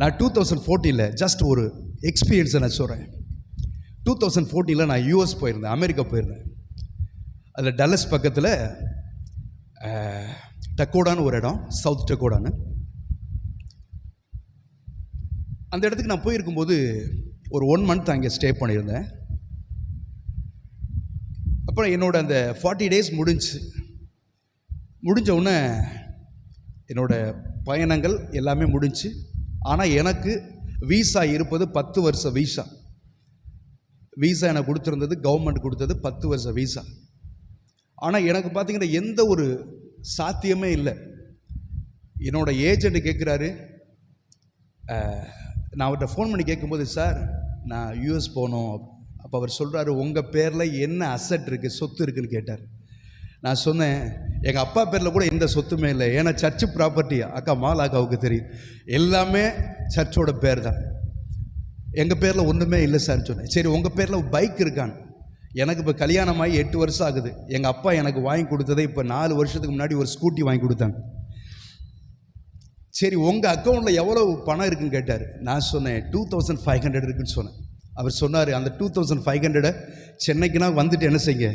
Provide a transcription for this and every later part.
நான் two thousand ஃபோர்டீனில் just ஒரு எக்ஸ்பீரியன்ஸை நான் சொல்கிறேன் டூ தௌசண்ட் ஃபோர்டீனில் நான் யூஎஸ் போயிருந்தேன் அமெரிக்கா போயிருந்தேன். அதில் டல்லஸ் பக்கத்தில் டக்கோடான்னு ஒரு இடம் சவுத் டக்கோடான்னு. அந்த இடத்துக்கு நான் போயிருக்கும்போது ஒரு ஒன் மந்த் அங்கே ஸ்டே பண்ணியிருந்தேன். அப்புறம் என்னோடய அந்த ஃபார்ட்டி டேஸ் முடிஞ்சு முடிஞ்ச உடனே என்னோடய பயணங்கள் எல்லாமே முடிஞ்சு ஆனால் எனக்கு வீசா இருப்பது பத்து வருஷ வீசா வீசா எனக்கு கொடுத்துருந்தது கவர்மெண்ட் கொடுத்தது பத்து வருஷ வீசா ஆனால் எனக்கு பார்த்தீங்கன்னா எந்த ஒரு சாத்தியமே இல்லை. என்னோட ஏஜென்ட் கேட்குறாரு நான் அவர்கிட்ட ஃபோன் பண்ணி கேட்கும்போது சார் நான் யூஎஸ் போகணும் அப்போ அவர் சொல்கிறாரு உங்கள் பேரில் என்ன அசட் இருக்குது சொத்து இருக்குன்னு கேட்டார். நான் சொன்னேன் எங்கள் அப்பா பேரில் கூட எந்த சொத்துமே இல்லை. ஏன்னா சர்ச்சு ப்ராப்பர்ட்டி அக்கா மால் அக்காவுக்கு தெரியும். எல்லாமே சர்ச்சோட பேர் தான் எங்கள் பேரில் ஒன்றுமே இல்லை சார் சொன்னேன். சரி உங்கள் பேரில் பைக் இருக்கான். எனக்கு இப்போ கல்யாணம் ஆகி எட்டு வருஷம் ஆகுது. எங்கள் அப்பா எனக்கு வாங்கி கொடுத்ததை இப்போ நாலு வருஷத்துக்கு முன்னாடி ஒரு ஸ்கூட்டி வாங்கி கொடுத்தாங்க சரி உங்கள் அக்கௌண்ட்டில் எவ்வளோ பணம் இருக்குன்னு கேட்டார். நான் சொன்னேன் டூ தௌசண்ட் ஃபைவ் ஹண்ட்ரட் இருக்குன்னு சொன்னேன். அவர் சொன்னார் அந்த டூ தௌசண்ட் ஃபைவ் ஹண்ட்ரடை சென்னைக்குனா வந்துட்டு என்ன செய்யுங்க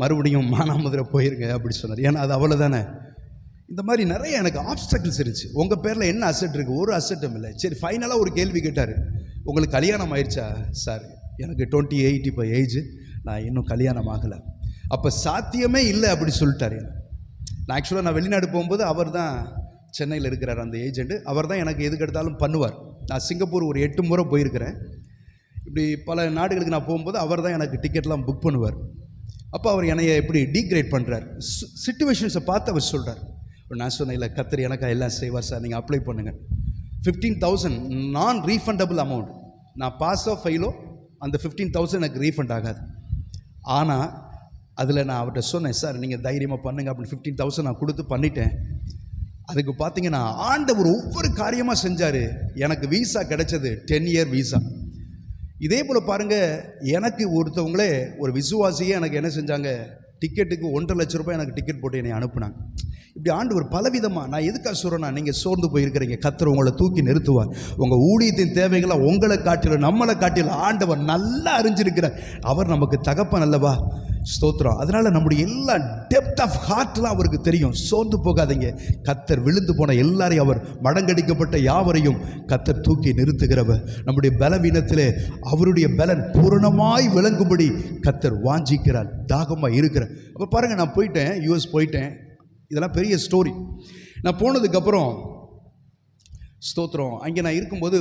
மறுபடியும் மானாமதுரை போயிருங்க அப்படி சொன்னார். ஏன்னா அது அவ்வளோ தானே இந்த மாதிரி நிறைய எனக்கு ஆப்ஸ்டக்கிள்ஸ் இருந்துச்சு. உங்கள் பேரில் என்ன அசெட் இருக்குது ஒரு அசெட்டும் இல்லை. சரி ஃபைனலாக ஒரு கேள்வி கேட்டார். உங்களுக்கு கல்யாணம் ஆயிடுச்சா சார் எனக்கு டுவெண்ட்டி எயிட் இப்போ ஏஜ் நான் இன்னும் கல்யாணம் ஆகலை. அப்போ சாத்தியமே இல்லை அப்படி சொல்லிட்டார் நான் ஆக்சுவலாக நான் வெளிநாடு போகும்போது அவர் தான் சென்னையில் இருக்கிறார் அந்த ஏஜென்ட் அவர் தான் எனக்கு எதுக்கு எடுத்தாலும் பண்ணுவார். நான் சிங்கப்பூர் ஒரு எட்டு முறை போயிருக்கிறேன். இப்படி பல நாடுகளுக்கு நான் போகும்போது அவர் தான் எனக்கு டிக்கெட்லாம் புக் பண்ணுவார். அப்போ அவர் என்னைய எப்படி டீக்ரேட் பண்ணுறார் சுச்சுவேஷன்ஸை பார்த்து அவர் சொல்கிறார் நான் சொன்னேன் இல்லை கத்தர் எனக்கா எல்லாம் செய்வார் சார். நீங்கள் அப்ளை பண்ணுங்கள் fifteen thousand non refundable amount நான் பாஸோ ஃபைலோ அந்த ஃபிஃப்டீன் தௌசண்ட் எனக்கு ரீஃபண்ட் ஆகாது. ஆனால் அதில் நான் அவர்கிட்ட சொன்னேன் சார் நீங்கள் தைரியமாக பண்ணுங்க அப்படின்னு ஃபிஃப்டீன் தௌசண்ட் நான் கொடுத்து பண்ணிட்டேன். அதுக்கு பார்த்தீங்கன்னா ஆண்டவர் ஒவ்வொரு காரியமாக செஞ்சார். எனக்கு வீசா கிடைச்சது டென் இயர் வீசா இதே போல் பாருங்கள் எனக்கு ஒருத்தவங்களே ஒரு விசுவாசியே எனக்கு என்ன செஞ்சாங்க டிக்கெட்டுக்கு ஒன்றரை லட்ச ரூபாய் எனக்கு டிக்கெட் போட்டு என்னை அனுப்புனாங்க. இப்படி ஆண்டு ஒரு பலவிதமாக நான் எதுக்காக சொல்கிறேன்னா நீங்கள் சோர்ந்து போயிருக்கிறீங்க. கத்தர் உங்களை தூக்கி நிறுத்துவார். உங்கள் ஊழியத்தின் தேவைகளை உங்களை காட்டிலும் நம்மளை காட்டிலும் ஆண்டவர் நல்லா அறிஞ்சிருக்கிறார். அவர் நமக்கு தகப்பன் அல்லவா? ஸ்தோத்திரம். அதனால் நம்முடைய எல்லா டெப்த் ஆஃப் ஹார்ட்லாம் அவருக்கு தெரியும். சோர்ந்து போகாதீங்க. கத்தர் விழுந்து போன எல்லாரையும் அவர் மடங்கடிக்கப்பட்ட யாவரையும் கத்தர் தூக்கி நிறுத்துகிறவர். நம்முடைய பலவீனத்தில் அவருடைய பலன் பூரணமாய் விளங்கும்படி கத்தர் வாஞ்சிக்கிறார். தாகமாக இருக்கிறார். அப்போ பாருங்கள் நான் போயிட்டேன் யூஎஸ் போயிட்டேன். இதெல்லாம் பெரிய ஸ்டோரி நான் போனதுக்கப்புறம் ஸ்தோத்திரம். அங்கே நான் இருக்கும்போது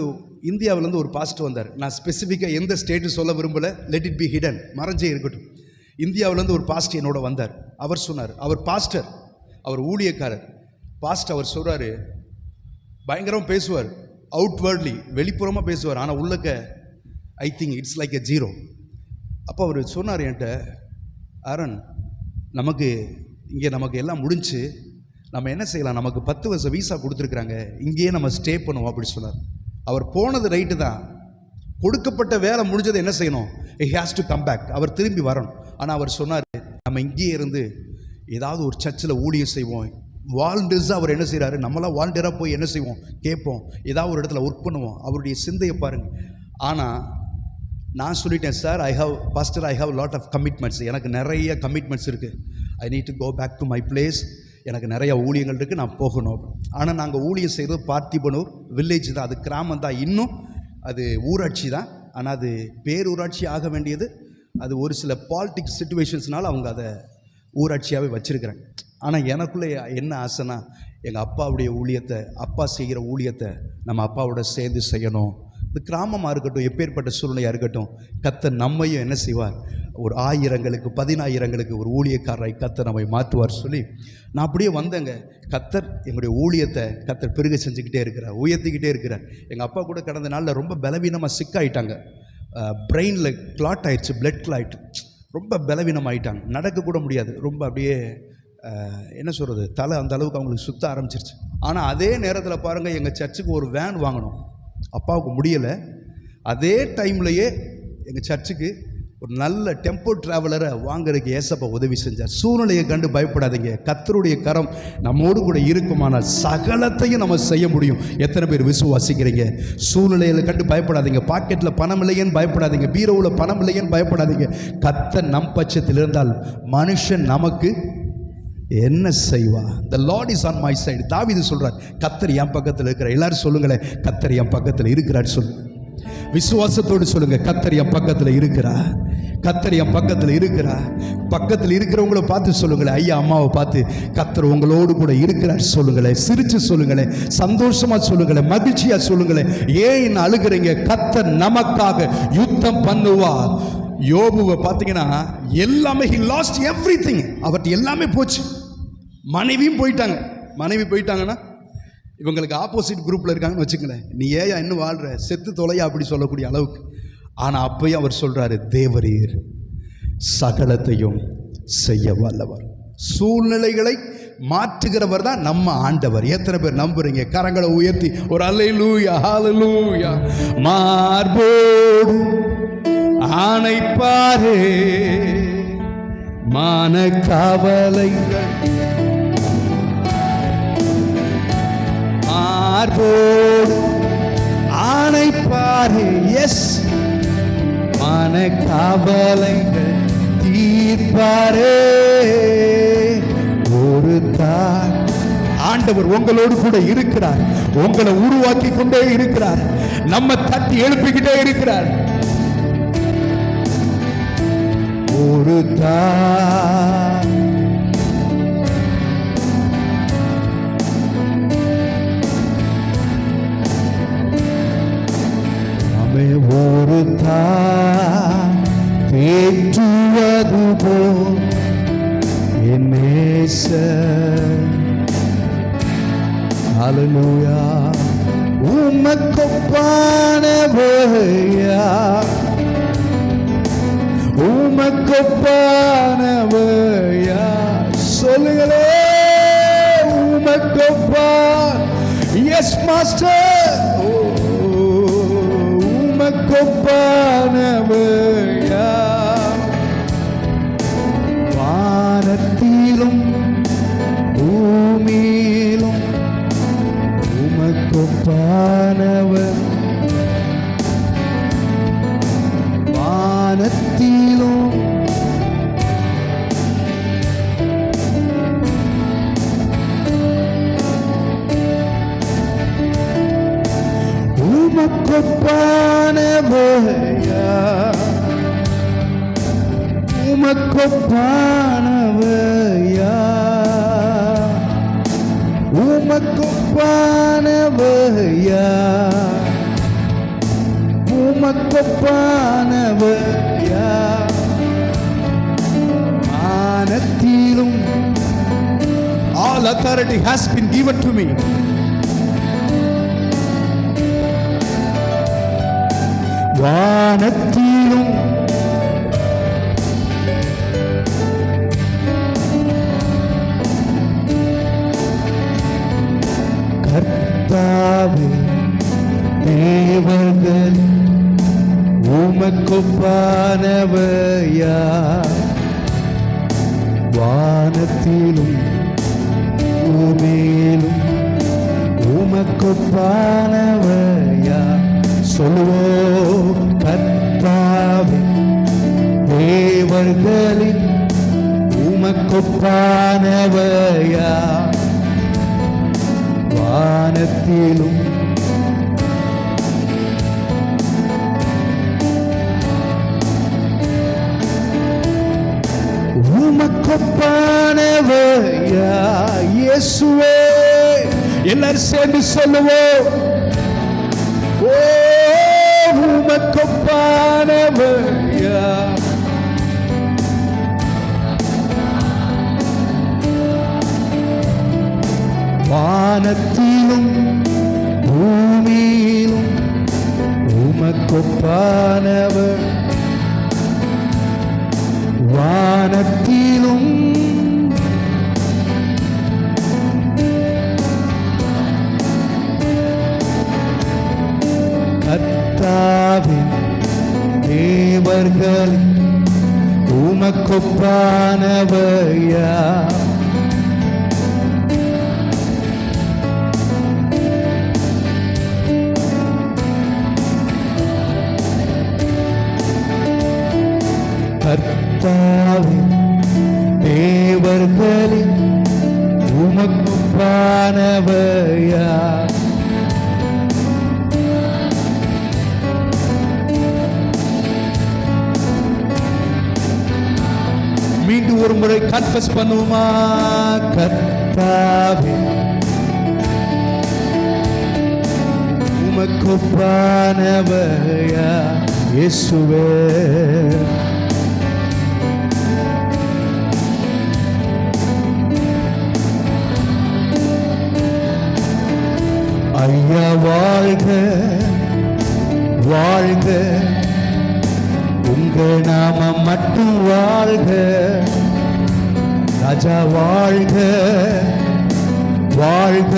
இந்தியாவிலேருந்து ஒரு பாஸ்ட் வந்தார். நான் ஸ்பெசிஃபிக்காக எந்த ஸ்டேட்டு சொல்ல விரும்பலை. லெட் இட் பி ஹிடன் மறைஞ்சே இருக்கட்டும். இந்தியாவிலேருந்து ஒரு பாஸ்டர் என்னோட வந்தார். அவர் சொன்னார் அவர் பாஸ்டர் அவர் ஊழியக்காரர். பாஸ்டர் அவர் சொல்கிறாரு பயங்கரமாக பேசுவார் அவுட்வேர்ட்லி வெளிப்புறமாக பேசுவார் ஆனால் உள்ளக்க I think it's like a zero அப்போ அவர் சொன்னார் என்கிட்ட அரண் நமக்கு இங்கே நமக்கு எல்லாம் முடிஞ்சு நம்ம என்ன செய்யலாம்? நமக்கு பத்து வருஷம் வீசா கொடுத்துருக்குறாங்க இங்கேயே நம்ம ஸ்டே பண்ணுவோம் அப்படி சொன்னார். அவர் போனது ரைட்டு தான். கொடுக்கப்பட்ட வேலை முடிஞ்சதை என்ன செய்யணும்? He has to come back அவர் திரும்பி வரணும். ஆனால் அவர் சொன்னார் நம்ம இங்கேயே இருந்து ஏதாவது ஒரு சர்ச்சில் ஊழியம் செய்வோம். வாலண்டியர்ஸாக அவர் என்ன செய்கிறாரு நம்மளாம் வாலண்டியராக போய் என்ன செய்வோம்? கேட்போம். ஏதாவது ஒரு இடத்துல ஒர்க் பண்ணுவோம். அவருடைய சிந்தையை பாருங்கள் ஆனால் நான் சொல்லிட்டேன் sir I have pastor I have lot of commitments எனக்கு நிறைய கமிட்மெண்ட்ஸ் இருக்குது I need to go back to my place எனக்கு நிறைய ஊழியங்கள் இருக்குது நான் போகணும். ஆனால் நாங்கள் ஊழியம் செய்கிறது பார்த்திபனூர் வில்லேஜ் தான். அது கிராமம் தான். இன்னும் அது ஊராட்சி தான். ஆனால் அது பேரூராட்சி ஆக வேண்டியது அது ஒரு சில பாலிட்டிக்ஸ் சுச்சுவேஷன்ஸ்னால அவங்க அதை ஊராட்சியாகவே வச்சுருக்கிறாங்க. ஆனால் எனக்குள்ளே என்ன ஆசைனா எங்கள் அப்பாவுடைய ஊழியத்தை அப்பா செய்கிற ஊழியத்தை நம்ம அப்பாவோட சேர்ந்து செய்யணும். இந்த கிராமமாக இருக்கட்டும் எப்பேற்பட்ட சூழ்நிலையாக இருக்கட்டும் கத்தர் நம்மையும் என்ன செய்வார்? ஒரு ஆயிரங்களுக்கு பதினாயிரங்களுக்கு ஒரு ஊழியக்காரரை கத்தர் நம்மை மாற்றுவார் சொல்லி நான் அப்படியே வந்தேங்க. கத்தர் எங்களுடைய ஊழியத்தை கத்தர் பெருக செஞ்சுக்கிட்டே இருக்கிறார் உயர்த்திக்கிட்டே இருக்கிறார். எங்கள் அப்பா கூட கடந்த நாளில் ரொம்ப பலவீனமாக சிக்காயிட்டாங்க பிரெயினில் கிளாட் ஆயிடுச்சு பிளட் கிளாட் ரொம்ப பலவீனம் ஆயிட்டாங்க நடக்க கூட முடியாது. ரொம்ப அப்படியே என்ன சொல்கிறது தலை அந்த அளவுக்கு அவங்களுக்கு சுத்த ஆரம்பிச்சிருச்சு. ஆனால் அதே நேரத்தில் பாருங்கள் எங்கள் சர்ச்சுக்கு ஒரு வேன் வாங்கினோம் அப்பாவுக்கு முடியலை. அதே டைம்லையே எங்கள் சர்ச்சுக்கு ஒரு நல்ல டெம்போ டிராவலரை வாங்குறதுக்கு ஏசப்பா உதவி செஞ்சார். சூழ்நிலையை கண்டு பயப்படாதீங்க. கத்தருடைய கரம் நம்மோடு கூட இருக்குமானால் சகலத்தையும் நம்ம செய்ய முடியும். எத்தனை பேர் விசுவாசிக்கிறீங்க? சூழ்நிலையில் கண்டு பயப்படாதீங்க. பாக்கெட்டில் பணம் இல்லையேன்னு பயப்படாதீங்க. பீரோவில் பணம் இல்லையேன்னு பயப்படாதீங்க. கத்த நம் பட்சத்தில் இருந்தால் மனுஷன் நமக்கு என்ன செய்வா? The Lord is on my side தாவிது சொல்கிறார் கத்தர் என் பக்கத்தில் இருக்கிறார். எல்லாரும் சொல்லுங்களேன் கத்தர் என் பக்கத்தில் இருக்கிறார் சொல்லுங்கள் விசுவாசத்தோடு சொல்லுங்க கத்தர் என் பக்கத்தில் இருக்கிறா கத்தர் என் பக்கத்தில் இருக்கிறா பக்கத்தில் இருக்கிறவங்கள பார்த்து சொல்லுங்களேன். ஐயா அம்மாவை பார்த்து கத்தர் உங்களோடு கூட இருக்கிறார் சொல்லுங்களேன். சிரிச்சு சொல்லுங்களேன். சந்தோஷமா சொல்லுங்களேன். மகிழ்ச்சியா சொல்லுங்களேன். ஏன் அழுகிறீங்க? கத்தர் நமக்காக யுத்தம் பண்ணுவா யோபுவை பார்த்தீங்கன்னா எல்லாமே ஹி லாஸ்ட் எவ்ரி திங் அவர்கிட்ட எல்லாமே போச்சு. மனைவியும் போயிட்டாங்க. மனைவி போயிட்டாங்கன்னா இவங்களுக்கு ஆப்போசிட் குரூப்பில் இருக்காங்கன்னு வச்சுக்கங்களேன். நீ ஏயா இன்னும் வாழ்கிற செத்து தொலையா அப்படி சொல்லக்கூடிய அளவுக்கு. ஆனால் அப்பயும் அவர் சொல்கிறாரு தேவரீர் சகலத்தையும் செய்ய வல்லவர். சூழ்நிலைகளை மாற்றுகிறவர் தான் நம்ம ஆண்டவர். எத்தனை பேர் நம்புறீங்க? கரங்களை உயர்த்தி ஒரு அல்லைலூயா ஹalleluya மார்போடு ஆணைப்பாரே மான கவலைகள் ஆணை பாரு எஸ் மன கவலைகள் தீர்ப்பாரே. ஒரு தான் ஆண்டவர் உங்களோடு கூட இருக்கிறார். உங்களை உருவாக்கி கொண்டே இருக்கிறார். நம்ம தட்டி எழுப்பிக்கிட்டே இருக்கிறார். ஒரு தான் ஒரு தேற்றுவது போல் என் நேசர் உமக்கொப்பானவையா? உமக்கொப்பானவையா? சொல்லுங்களே உமக்கொப்பா எஸ் மாஸ்டர் உமக்கொப்பானவையா வானத்திலும் பூமியிலும் உமக்கொப்பானவர் authority has been given to me. வானத்திலும் கர்த்தாவே தேவர்கள் உமக்கொப்பானவையா வானத்திலும் மேலும் பூமியிலும் உமக்கொப்பானவையா சொல்லுவோ கர்த்தாவே தேவர்களின் உமக்கொப்பானவையா வானத்திலும் இயேசுவே எல்லாரும் சேர்ந்து சொல்லுவோம். ஓ உமக்கொப்பானவையா வானத்திலும் முறை கன்ஃபஸ் பண்ணுவோமா கர்த்தாவே உமக்குப்பானவையா இயேசுவே. ஐயா வாழ்க வாழ்க. உங்கள் நாம மட்டும் வாழ்க. ராஜா வாழ்க வாழ்க.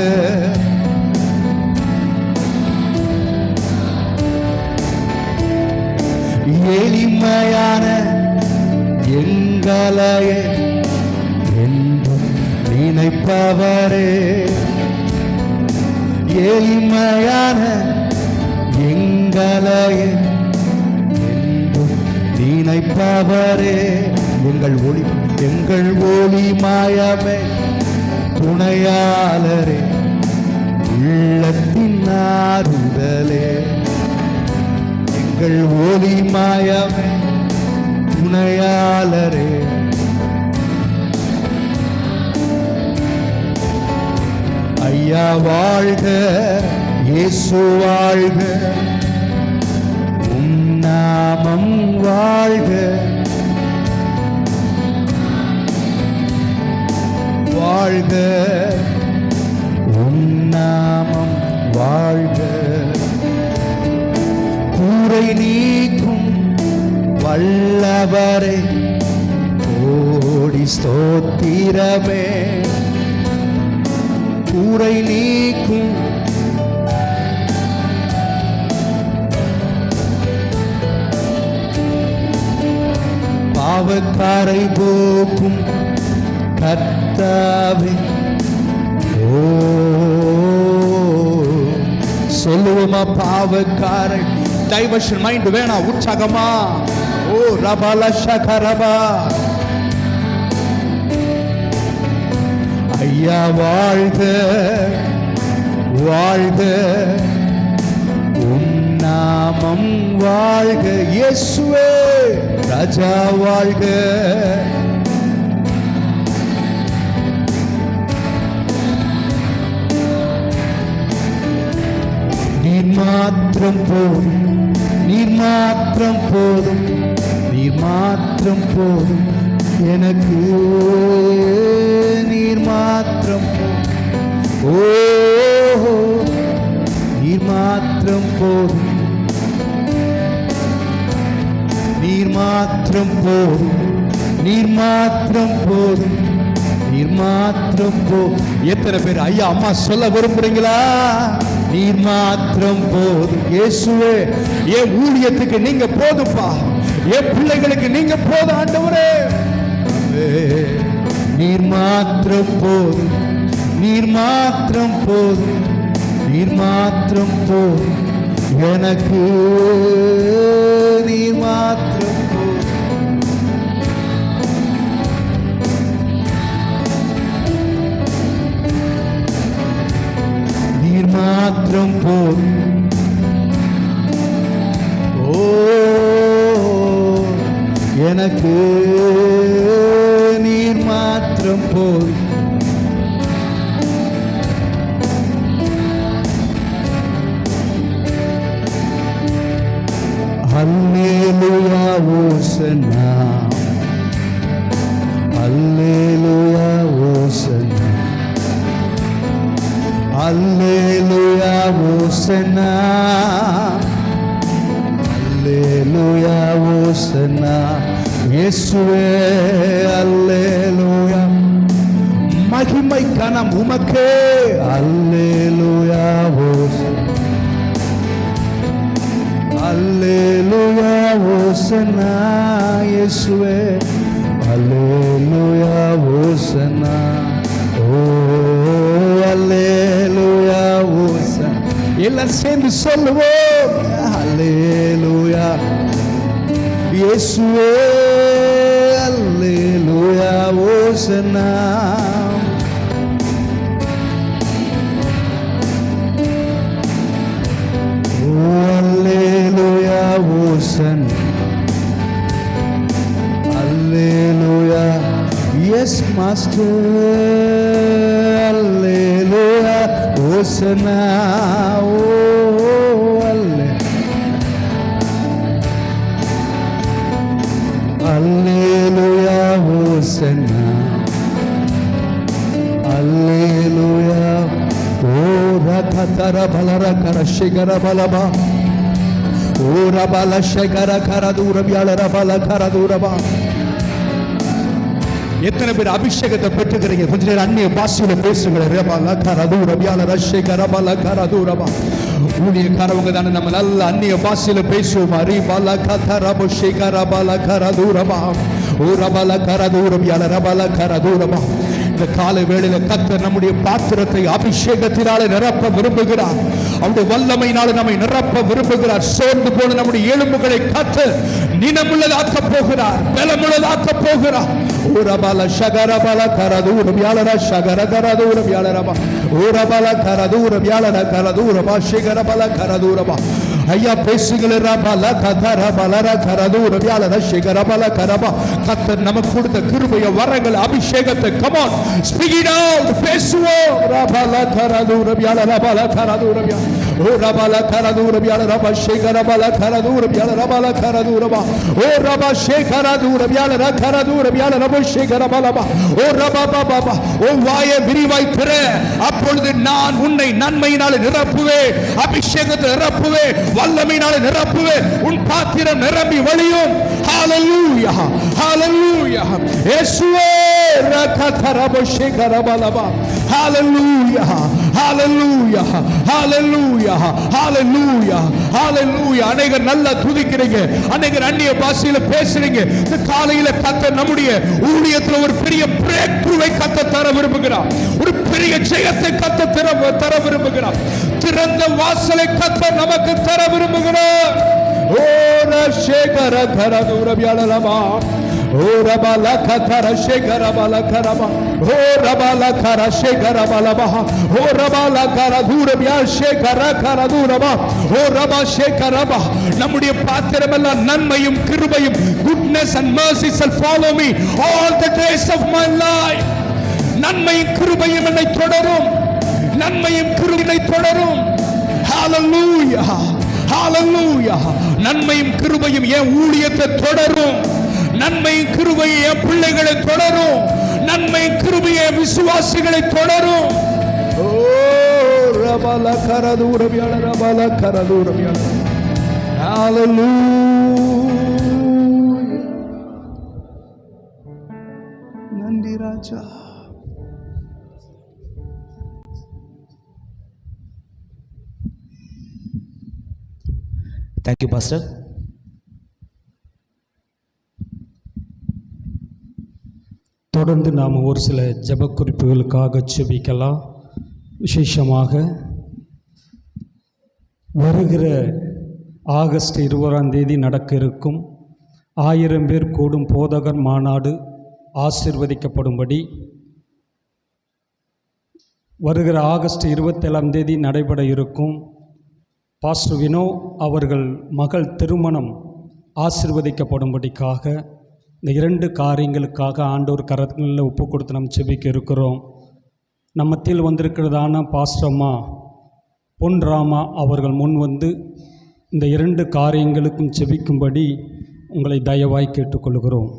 எளிமையான எங்களையே என்றும் நினைப்பவரே. எளிமையான எங்களையே என்றும் நினைப்பவரே. எங்கள் ஒளி எங்கள் ஒளி மாயமே. துணையாளரே உள்ளத்தின் ஆறுதலே. எங்கள் ஒளி மாயமே துணையாளரே. ஐயா வாழ்க இயேசு வாழ்க. உம் நாமம் வாழ்க வாழ்க. பாறை போக்கும் கர்த்தாவே? ஓ. சொல்லுவோமா பாவக்காரை டைவர்ஷன் மைண்ட் வேணாம் உற்சாகமா. ஓ ரபல சகரபா ஐயா வாழ்க வாழ்க. உம் நாமம் வாழ்க இயேசுவே. ராஜா வாழ்க. நீர் மாத்திரம் போதும். நீர் மாத்திரம் போதும். நீர் மாத்திரம் போதும். எனக்கு நீர் மாத்திரம் ஓ நீர் மாத்திரம் போதும். மாத்திரம் போதும். நீர் மாத்திரம் போதும். நீர் மாத்திரம் போ எத்தனை பேர் ஐயா அம்மா சொல்ல விரும்புறீங்களா? நீர் மாத்திரம் போதும். இயேசுவே என் ஊழியத்துக்கு நீங்க போதுப்பா என் பிள்ளைகளுக்கு நீங்க போதும் ஆண்டவரே. நீர் மாத்திரம் போதும். நீர் மாத்திரம் போதும். நீர் மாத்திரம் போதும். எனக்கு நீ மாத்திரம் போதும். நீர் மாத்திரம் போல் ஓ எனக்கு அல்லேலூயா ஓசனா அல்லேலூயா ஓசனா அல்லேலூயா ஓசனா இயேசுவே அல்லேலூயா மகிமை கனம் உமக்கே அல்லேலூயா ஓசனா அல்லேலூயா ஓசனா இயேசுவே அல்லேலூயா ஓசனா ஓ அல்லேலூயா ஓசனா எல்லாம் சேர்ந்து சொல்லுவோம். அல்லேலூயா இயேசுவே அல்லேலூயா ஓசனா yes, Master. Hallelujah. Hosanna. Oh, Hallelujah. Hosanna. Alleluia, Oh, Rakatara Balara Shigara Balaba. Oh, Rabala Shigara Karadura Biala Rabala Karadura Balaba. எத்தனை பேர் அபிஷேகத்தை பெற்றுக்கிறீங்க? கொஞ்ச நேரம் அந்நிய பாஷையில பேசுங்க ரபல கர ரபியால வியால ரஷேகர பல கர தூரபா ஊழியக்காரவங்க தானே நம்ம நல்ல அந்நிய பாஷையில பேசுவோம்? அரி பல கத ரப ஷேகர பல கர ஓ ரபால கர தூரம் யால ரபல கர இந்த காலை வேளையில கத்த நம்முடைய பாத்திரத்தை அபிஷேகத்தினாலே நிரப்ப விரும்புகிறார். அவருடைய வல்லமையினால் நம்மை நிரப்ப விரும்புகிறார். சோர்ந்து போன நம்முடைய எலும்புகளை காத்து நினமுள்ளதாக்க போகிறார். பலமுள்ளதாக்க போகிறார். ஊரபல ஷகரபல கரதூரம் யாளர ஷகர கரதூரம் யாளரபா ஊரபல கரதூரம் யாளர கரதூரபா கரது கரதூரபா ஐயா பேசுகிற ரபல கதர பலர கரதூரம் யாளர பல கரபா கத்தர் நமக்கு கொடுத்த கிருபைய வரங்கள் அபிஷேகத்தை கமான் ஸ்பீக் இட் அவுட் பேசுவோம். ரபல கரதூரம் யாளர பல கரதூரம் யா ஓ ரபல கரதூரம் யாளர ரப ஷிகரபல கரதூரம் யாளர ரபல கரதூரபா ஓ ரப ஷேகரதூரம் யாளர கரதூரம் யாளர ரப ஷிகரபலபா பாபா ஓ வாயை விரிவாய் திற அப்பொழுது நான் உன்னை நன்மையினால நிரப்புவேன். அபிஷேகத்தை நிரப்புவேன். வல்லமையினால நிரப்புவே உன் பாத்திரம் நிரம்பி வழியும். ஹalleluya ஹalleluya இயேசுவே ரகதரப ஷிகரபலபா ஹalleluya ஹalleluya ஹalleluya ஹalleluya ஹalleluya அநேகர் நல்லா துதிக்கிறீங்க. அநேகர் அந்நிய பாஷையில பேசுறீங்க. இந்த காலையில கத்த நம்முடைய ஊழியத்துல ஒரு பெரிய பிரேக் த்ரூவை கத்த தர விரும்புகிறார். ஒரு பெரிய ஜெயத்தை கத்த தர தர விரும்புகிறார். திறந்த வாசலை கத்த நமக்கு தர விரும்புகிறார். ஓ ரஷேகர தர தூரவியாளலமா ஓ ரபல கதர ஷேகர பல கரபா ஓ ரபல கர ஷேகர பலபா ஓ ரபல கர தூரவியா ஷேகர கர தூரபா ஓ ரபா ஷேகரபா நம்முடைய பாத்திரமெல்லாம் நன்மையும் கிருபையும் goodness and mercy shall follow me all the days of my life. நன்மையும் கிருபையும் என்னை தொடரும். நன்மையும் கிருபை தொடரும். ஹalleluya ஹalleluya நன்மையும் கிருபையும் என் ஊழியத்தை தொடரும். நன்மையும் கிருபையும் என் பிள்ளைகளை தொடரும். நன்மையும் கிருபையும் விசுவாசிகளை தொடரும். ஓ ரபல கரதூரபியால ரபல ஹalleluya. நன்றி ராஜா. தேங்க்யூ பாஸ்டர் தொடர்ந்து நாம் ஒரு சில ஜெப குறிப்புகளுக்காக செபிக்கலாம் விசேஷமாக வருகிற ஆகஸ்ட் இருபதாம் தேதி நடக்க இருக்கும். ஆயிரம் பேர் கூடும் போதகர் மாநாடு ஆசிர்வதிக்கப்படும்படி. வருகிற ஆகஸ்ட் இருபத்தேழாம் தேதி நடைபெற இருக்கும். பாஸ்டர் வினோ அவர்கள் மகள் திருமணம் ஆசிர்வதிக்கப்படும்படிக்காக இந்த இரண்டு காரியங்களுக்காக ஆண்டோர் கரங்களில் ஒப்பு கொடுத்து நம்ம செபிக்க இருக்கிறோம். நம்ம மத்தியில் வந்திருக்கிறதான பாஸ்டர் பொன் ராமா அவர்கள் முன் வந்து இந்த இரண்டு காரியங்களுக்கும் செபிக்கும்படி உங்களை தயவாய் கேட்டுக்கொள்கிறோம்.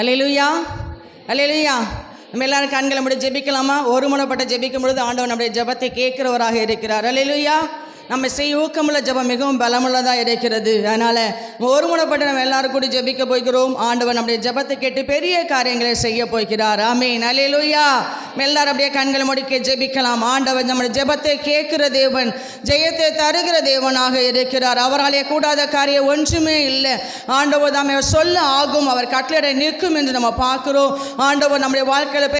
அலையலுயா அலையலுயா நம்ம எல்லாரும் கண்களை முடி ஜெபிக்கலாமா? ஒருமனப்பட்ட ஜெபிக்கும் பொழுது ஆண்டவன் நம்முடைய ஜெபத்தை கேட்கிறவராக இருக்கிறார். அலையலுயா நம்ம செய்ய ஊக்கமுள்ள ஜெபம் மிகவும் பலமுள்ளதாக இருக்கிறது. அதனால் ஒருமுறைப்பட்டு நம்ம எல்லாரும் கூட ஜெபிக்க போய்கிறோம் ஆண்டவர் நம்முடைய ஜபத்தை கேட்டு பெரிய காரியங்களை செய்ய போய்கிறார் ஆமே நலே லூயா எல்லாரும் அப்படியே கண்களை முடிக்க ஜெபிக்கலாம். ஆண்டவர் நம்முடைய ஜெபத்தை கேட்கிற தேவன் ஜெயத்தை தருகிற தேவனாக இருக்கிறார். அவராலே கூடாத காரியம் ஒன்றுமே இல்லை. ஆண்டவர் தாம் சொல்ல ஆகும். அவர் கட்டளை நிற்கும் என்று நம்ம பார்க்கிறோம். ஆண்டவர் நம்முடைய வாழ்க்கையில்